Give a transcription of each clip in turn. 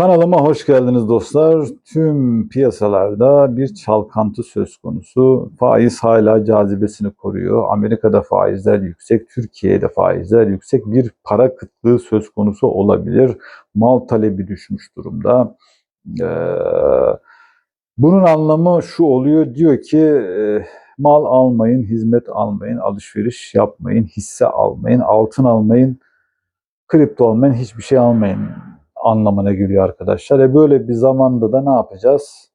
Kanalıma hoş geldiniz dostlar. Tüm piyasalarda bir çalkantı söz konusu. Faiz hala cazibesini koruyor. Amerika'da faizler yüksek, Türkiye'de faizler yüksek. Bir para kıtlığı söz konusu olabilir. Mal talebi düşmüş durumda. Ee, bunun anlamı şu oluyor. Diyor ki e, mal almayın, hizmet almayın, alışveriş yapmayın, hisse almayın, altın almayın, kripto almayın, hiçbir şey almayın anlamına geliyor arkadaşlar. E böyle bir zamanda da ne yapacağız?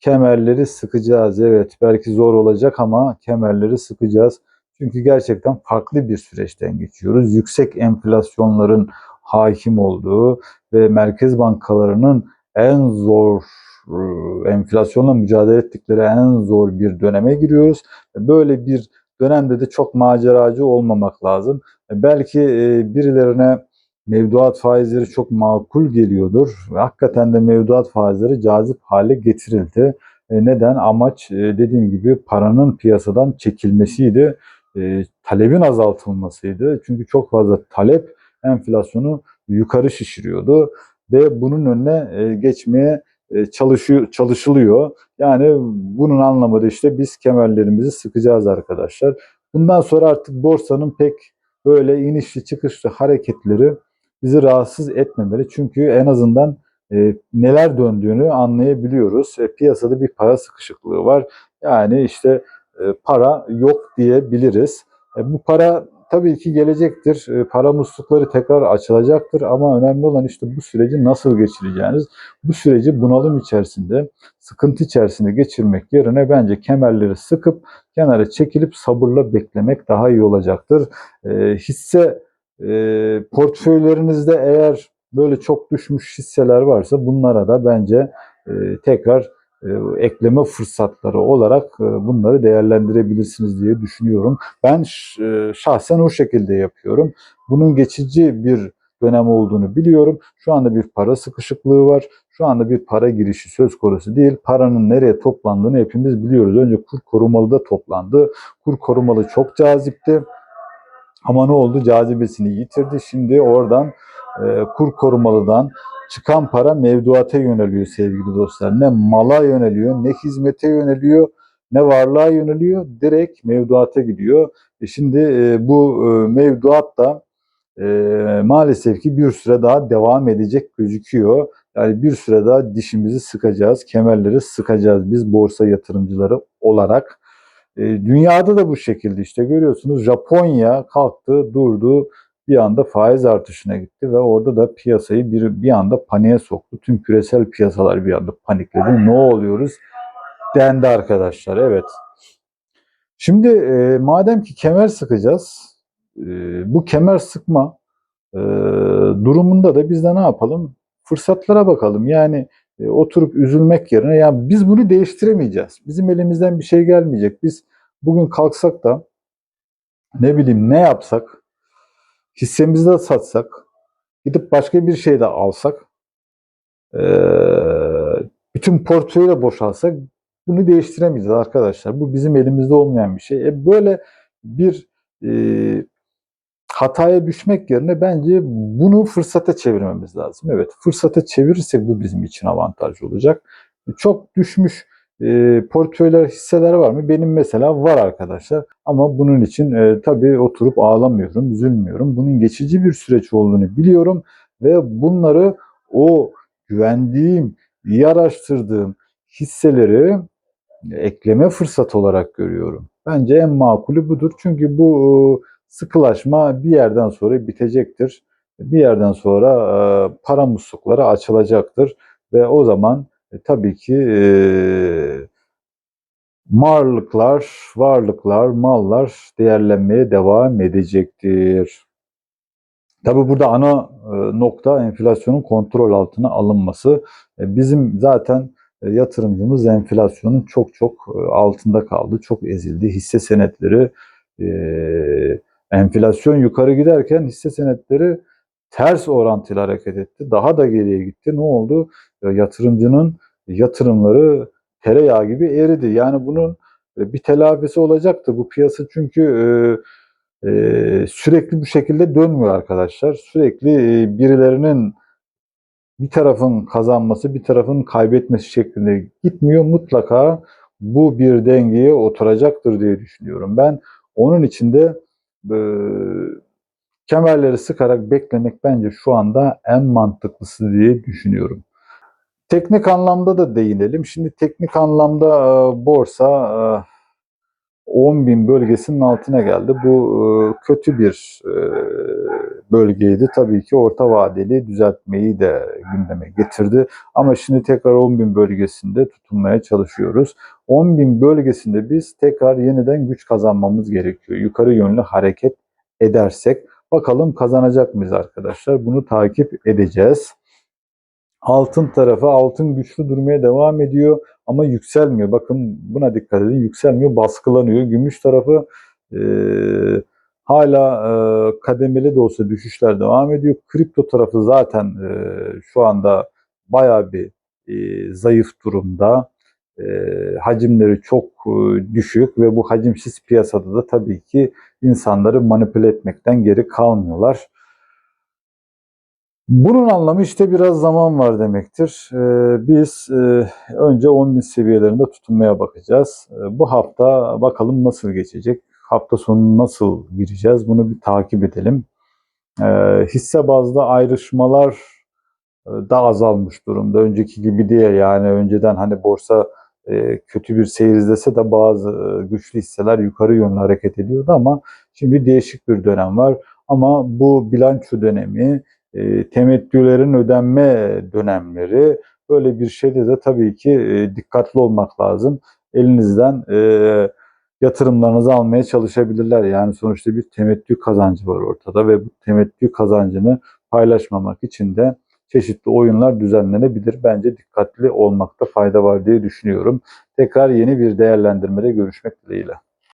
Kemerleri sıkacağız. Evet belki zor olacak ama kemerleri sıkacağız. Çünkü gerçekten farklı bir süreçten geçiyoruz. Yüksek enflasyonların hakim olduğu ve merkez bankalarının en zor e, enflasyonla mücadele ettikleri en zor bir döneme giriyoruz. Böyle bir dönemde de çok maceracı olmamak lazım. E, Belki e, birilerine mevduat faizleri çok makul geliyordur. Hakikaten de mevduat faizleri cazip hale getirildi. E, neden? Amaç e, dediğim gibi paranın piyasadan çekilmesiydi. E, talebin azaltılmasıydı. Çünkü çok fazla talep enflasyonu yukarı şişiriyordu ve bunun önüne geçmeye e, çalışıyor, çalışılıyor. Yani bunun anlamı da işte biz kemerlerimizi sıkacağız arkadaşlar. Bundan sonra artık borsanın pek böyle inişli çıkışlı hareketleri bizi rahatsız etmemeli. Çünkü en azından e, neler döndüğünü anlayabiliyoruz. E, piyasada bir para sıkışıklığı var. Yani işte e, para yok diyebiliriz. E, bu para tabii ki gelecektir. E, para muslukları tekrar açılacaktır ama önemli olan işte bu süreci nasıl geçireceğiniz. Bu süreci bunalım içerisinde, sıkıntı içerisinde geçirmek yerine bence kemerleri sıkıp kenara çekilip sabırla beklemek daha iyi olacaktır. E, hisse e, portföylerinizde eğer böyle çok düşmüş hisseler varsa bunlara da bence e, tekrar e, ekleme fırsatları olarak e, bunları değerlendirebilirsiniz diye düşünüyorum. Ben e, şahsen o şekilde yapıyorum. Bunun geçici bir dönem olduğunu biliyorum. Şu anda bir para sıkışıklığı var. Şu anda bir para girişi söz konusu değil. Paranın nereye toplandığını hepimiz biliyoruz. Önce kur korumalı da toplandı. Kur korumalı çok cazipti. Ama ne oldu? Cazibesini yitirdi. Şimdi oradan e, kur korumalıdan çıkan para mevduata yöneliyor sevgili dostlar. Ne mala yöneliyor, ne hizmete yöneliyor, ne varlığa yöneliyor. Direkt mevduata gidiyor. E şimdi e, bu e, mevduat da e, maalesef ki bir süre daha devam edecek gözüküyor. Yani bir süre daha dişimizi sıkacağız, kemerleri sıkacağız biz borsa yatırımcıları olarak. E, dünyada da bu şekilde işte görüyorsunuz Japonya kalktı durdu bir anda faiz artışına gitti ve orada da piyasayı bir, bir anda paniğe soktu. Tüm küresel piyasalar bir anda panikledi. Ne oluyoruz? Dendi arkadaşlar evet. Şimdi e, madem ki kemer sıkacağız e, bu kemer sıkma e, durumunda da biz de ne yapalım? Fırsatlara bakalım. Yani e, oturup üzülmek yerine ya biz bunu değiştiremeyeceğiz. Bizim elimizden bir şey gelmeyecek. Biz bugün kalksak da ne bileyim ne yapsak hissemizi de satsak gidip başka bir şey de alsak e, bütün portföyü de boşalsak bunu değiştiremeyeceğiz arkadaşlar. Bu bizim elimizde olmayan bir şey. E, böyle bir e, hataya düşmek yerine bence bunu fırsata çevirmemiz lazım. Evet fırsata çevirirsek bu bizim için avantajlı olacak. Çok düşmüş e, portföyler, hisseler var mı? Benim mesela var arkadaşlar. Ama bunun için e, tabii oturup ağlamıyorum, üzülmüyorum. Bunun geçici bir süreç olduğunu biliyorum ve bunları o güvendiğim, iyi araştırdığım hisseleri ekleme fırsatı olarak görüyorum. Bence en makulü budur. Çünkü bu e, sıkılaşma bir yerden sonra bitecektir. Bir yerden sonra e, para muslukları açılacaktır ve o zaman e, tabii ki e, varlıklar, varlıklar, mallar değerlenmeye devam edecektir. Tabii burada ana e, nokta enflasyonun kontrol altına alınması. E, bizim zaten e, yatırımcımız enflasyonun çok çok altında kaldı, çok ezildi. Hisse senetleri enflasyon yukarı giderken hisse senetleri ters orantılı hareket etti. Daha da geriye gitti. Ne oldu? E, Yatırımcının yatırımları tereyağı gibi eridi. Yani bunun e, bir telafisi olacaktı. Bu piyasa çünkü e, e, sürekli bu şekilde dönmüyor arkadaşlar. Sürekli e, birilerinin bir tarafın kazanması, bir tarafın kaybetmesi şeklinde gitmiyor. Mutlaka bu bir dengeye oturacaktır diye düşünüyorum. Ben onun için de e, kemerleri sıkarak beklemek bence şu anda en mantıklısı diye düşünüyorum. Teknik anlamda da değinelim. Şimdi teknik anlamda e, borsa e, 10.000 bölgesinin altına geldi. Bu e, kötü bir e, bölgeydi. Tabii ki orta vadeli düzeltmeyi de gündeme getirdi. Ama şimdi tekrar 10.000 bölgesinde tutunmaya çalışıyoruz. 10.000 bölgesinde biz tekrar yeniden güç kazanmamız gerekiyor. Yukarı yönlü hareket edersek bakalım kazanacak mıyız arkadaşlar? Bunu takip edeceğiz. Altın tarafı altın güçlü durmaya devam ediyor ama yükselmiyor. Bakın buna dikkat edin. Yükselmiyor, baskılanıyor. Gümüş tarafı e, hala e, kademeli de olsa düşüşler devam ediyor. Kripto tarafı zaten e, şu anda bayağı bir e, zayıf durumda. E, hacimleri çok e, düşük ve bu hacimsiz piyasada da tabii ki insanları manipüle etmekten geri kalmıyorlar. Bunun anlamı işte biraz zaman var demektir. Ee, biz e, önce 10.000 seviyelerinde tutunmaya bakacağız. Ee, bu hafta bakalım nasıl geçecek, hafta sonu nasıl gireceğiz bunu bir takip edelim. Ee, hisse bazda ayrışmalar e, da azalmış durumda. Önceki gibi değil yani önceden hani borsa e, kötü bir seyir izlese de bazı e, güçlü hisseler yukarı yönlü hareket ediyordu ama şimdi değişik bir dönem var. Ama bu bilanço dönemi e, temettülerin ödenme dönemleri böyle bir şeyde de tabii ki e, dikkatli olmak lazım. Elinizden e, yatırımlarınızı almaya çalışabilirler. Yani sonuçta bir temettü kazancı var ortada ve bu temettü kazancını paylaşmamak için de çeşitli oyunlar düzenlenebilir. Bence dikkatli olmakta fayda var diye düşünüyorum. Tekrar yeni bir değerlendirmede görüşmek dileğiyle.